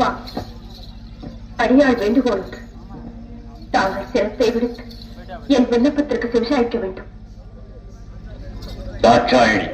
வா. அடியாள் வேண்டுகோளுக்கு. தாங்கள் சிரத்தை விடுத்து என் விண்ணப்பத்திற்கு சிவசாய்க்க வேண்டும். தாட்சாயணி